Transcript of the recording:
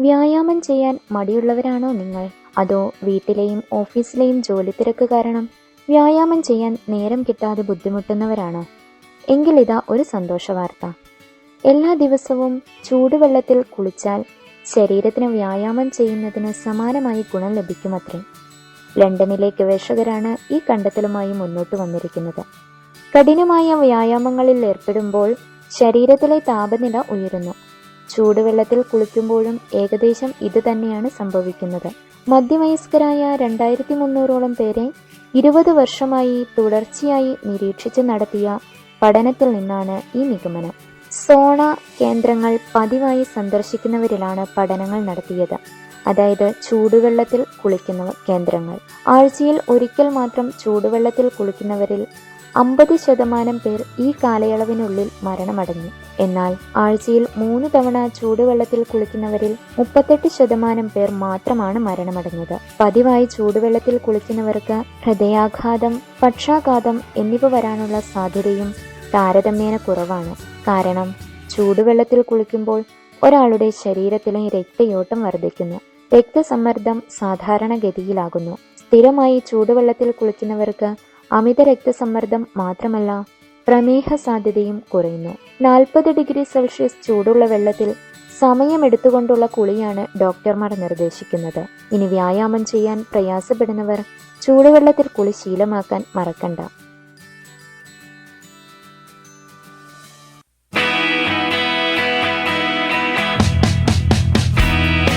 വ്യായാമം ചെയ്യാൻ മടിയുള്ളവരാണോ നിങ്ങൾ? അതോ വീട്ടിലെയും ഓഫീസിലെയും ജോലി തിരക്ക് കാരണം വ്യായാമം ചെയ്യാൻ നേരം കിട്ടാതെ ബുദ്ധിമുട്ടുന്നവരാണോ? എങ്കിൽ ഇതാ ഒരു സന്തോഷ വാർത്ത. എല്ലാ ദിവസവും ചൂടുവെള്ളത്തിൽ കുളിച്ചാൽ ശരീരത്തിന് വ്യായാമം ചെയ്യുന്നതിന് സമാനമായി ഗുണം ലഭിക്കുമത്രേ. ലണ്ടനിലെ ഗവേഷകരാണ് ഈ കണ്ടെത്തലുമായി മുന്നോട്ട് വന്നിരിക്കുന്നത്. കഠിനമായ വ്യായാമങ്ങളിൽ ഏർപ്പെടുമ്പോൾ ശരീരത്തിലെ താപനില ഉയരുന്നു. ചൂടുവെള്ളത്തിൽ കുളിക്കുമ്പോഴും ഏകദേശം ഇത് തന്നെയാണ് സംഭവിക്കുന്നത്. മധ്യവയസ്കരായ രണ്ടായിരത്തി മുന്നൂറോളം പേരെ ഇരുപത് വർഷമായി തുടർച്ചയായി നിരീക്ഷിച്ച് നടത്തിയ പഠനത്തിൽ നിന്നാണ് ഈ നിഗമനം. സോണ കേന്ദ്രങ്ങൾ പതിവായി സന്ദർശിക്കുന്നവരിലാണ് പഠനങ്ങൾ നടത്തിയത്. അതായത് ചൂടുവെള്ളത്തിൽ കുളിക്കുന്ന കേന്ദ്രങ്ങൾ. ആഴ്ചയിൽ ഒരിക്കൽ മാത്രം ചൂടുവെള്ളത്തിൽ കുളിക്കുന്നവരിൽ അമ്പത് ശതമാനം പേർ ഈ കാലയളവിനുള്ളിൽ മരണമടഞ്ഞു. എന്നാൽ ആഴ്ചയിൽ മൂന്ന് തവണ ചൂടുവെള്ളത്തിൽ കുളിക്കുന്നവരിൽ മുപ്പത്തെട്ട് ശതമാനം പേർ മാത്രമാണ് മരണമടഞ്ഞത്. പതിവായി ചൂടുവെള്ളത്തിൽ കുളിക്കുന്നവർക്ക് ഹൃദയാഘാതം പക്ഷാഘാതം എന്നിവ വരാനുള്ള സാധ്യതയും താരതമ്യേന കുറവാണ്. കാരണം ചൂടുവെള്ളത്തിൽ കുളിക്കുമ്പോൾ ഒരാളുടെ ശരീരത്തിലെ രക്തയോട്ടം വർദ്ധിക്കുന്നു. രക്തസമ്മർദ്ദം സാധാരണഗതിയിലാകുന്നു. സ്ഥിരമായി ചൂടുവെള്ളത്തിൽ കുളിക്കുന്നവർക്ക് അമിത രക്തസമ്മർദ്ദം മാത്രമല്ല പ്രമേഹ സാധ്യതയും കുറയുന്നു. നാൽപ്പത് ഡിഗ്രി സെൽഷ്യസ് ചൂടുള്ള വെള്ളത്തിൽ സമയമെടുത്തുകൊണ്ടുള്ള കുളിയാണ് ഡോക്ടർമാർ നിർദ്ദേശിക്കുന്നത്. ഇനി വ്യായാമം ചെയ്യാൻ പ്രയാസപ്പെടുന്നവർ ചൂടുവെള്ളത്തിൽ കുളി ശീലമാക്കാൻ മറക്കണ്ട.